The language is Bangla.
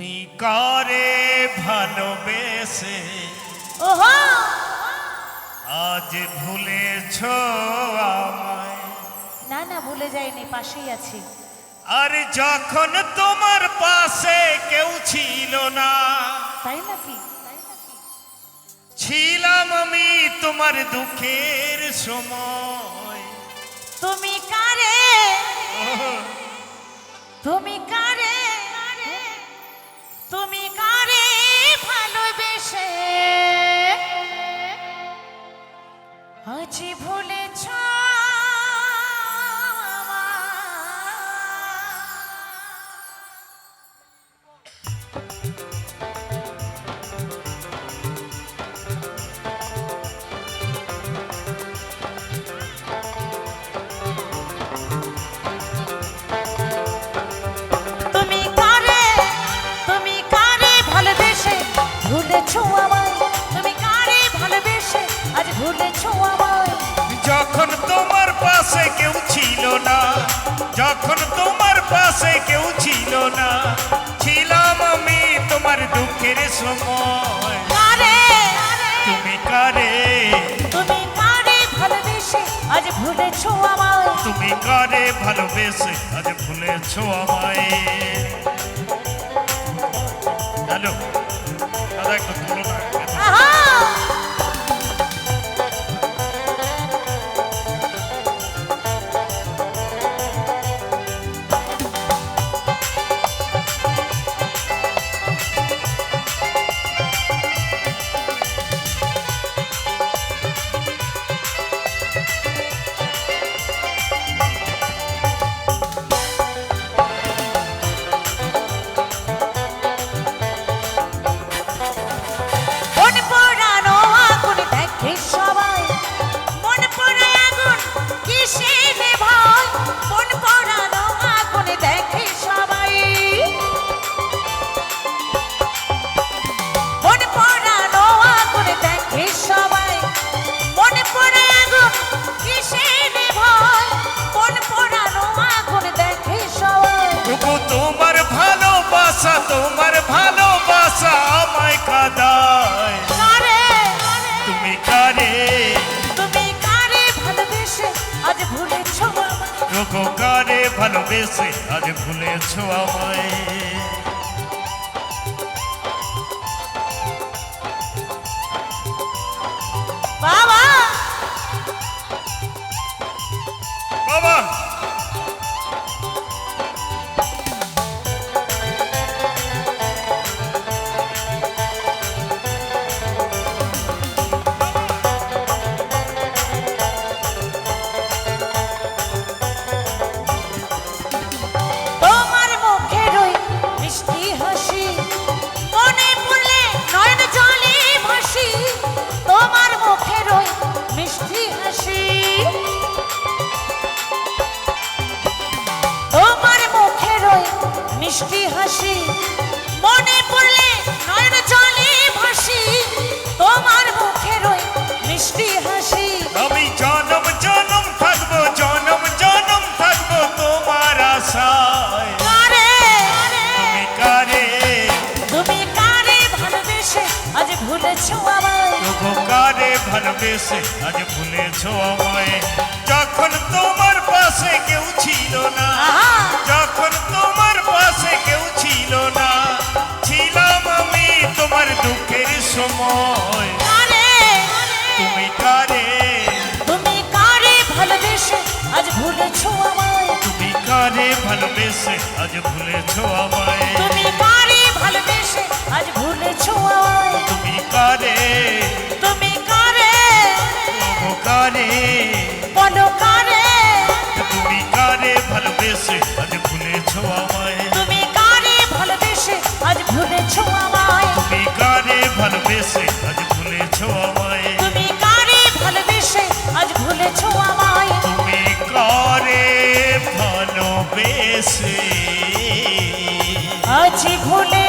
তুমি কারে ভালোবেসে। ওহো! আজ ভুলেছ আমায়। না না ভুলে যাইনি পাশেই আছি। আর যখন তোমার পাশে কেউ ছিল না তাই নাকি? তাই নাকি ছিলাম আমি তোমার দুঃখের সময়। তুমি কারে? তুমি কারে? আজ ভুলেছ যখন তোমার পাশে কেউ ছিল না। ছিলাম আমি তোমার দুঃখের সময়। তুমি কারে? তুমি কারে ভালোবেসে আজ ভুলেছ আমায়? তুমি কারে ভালোবেসে আজ ভুলেছ আমায়? হ্যালো দাদা একটু কারে? তুমি কারে? তুমি কারে ভালোবেসে আজ ভুলেছ আমায়? রোগো কারে ভালোবেসে আজ ভুলেছ আমায়। মিষ্টি হাসি মনে পড়লে নয়ন জলে ভাসি তোমার মুখের ওই মিষ্টি হাসি। আমি জনম জনম থাকব জনম জনম থাকব তোমার আশায়। কারে? তুমি কারে? তুমি কারে ভালোবেসে আজ ভুলেছো আমায়? কারে ভালোবেসে আজ ভুলেছ আমায়? যখন তোমার পাশে কেউ ছিল না যখন তোমার পাশে সময় কারে? তুমি কারে? তুমি কারে ভালোবেসে আজ ভুলেছো আমায়? তুমি কারে ভালোবেসে আজ ভুলেছ আমায়? তুমি কারে ভালোবেসে আজ ভুলেছো আমায়? তুমি কারে? তুমি কারে? ও কারে? বলো কারে? তুমি কারে ভালোবেসে আজ ভুলেছ আমায়? আছে। আছে ঘটে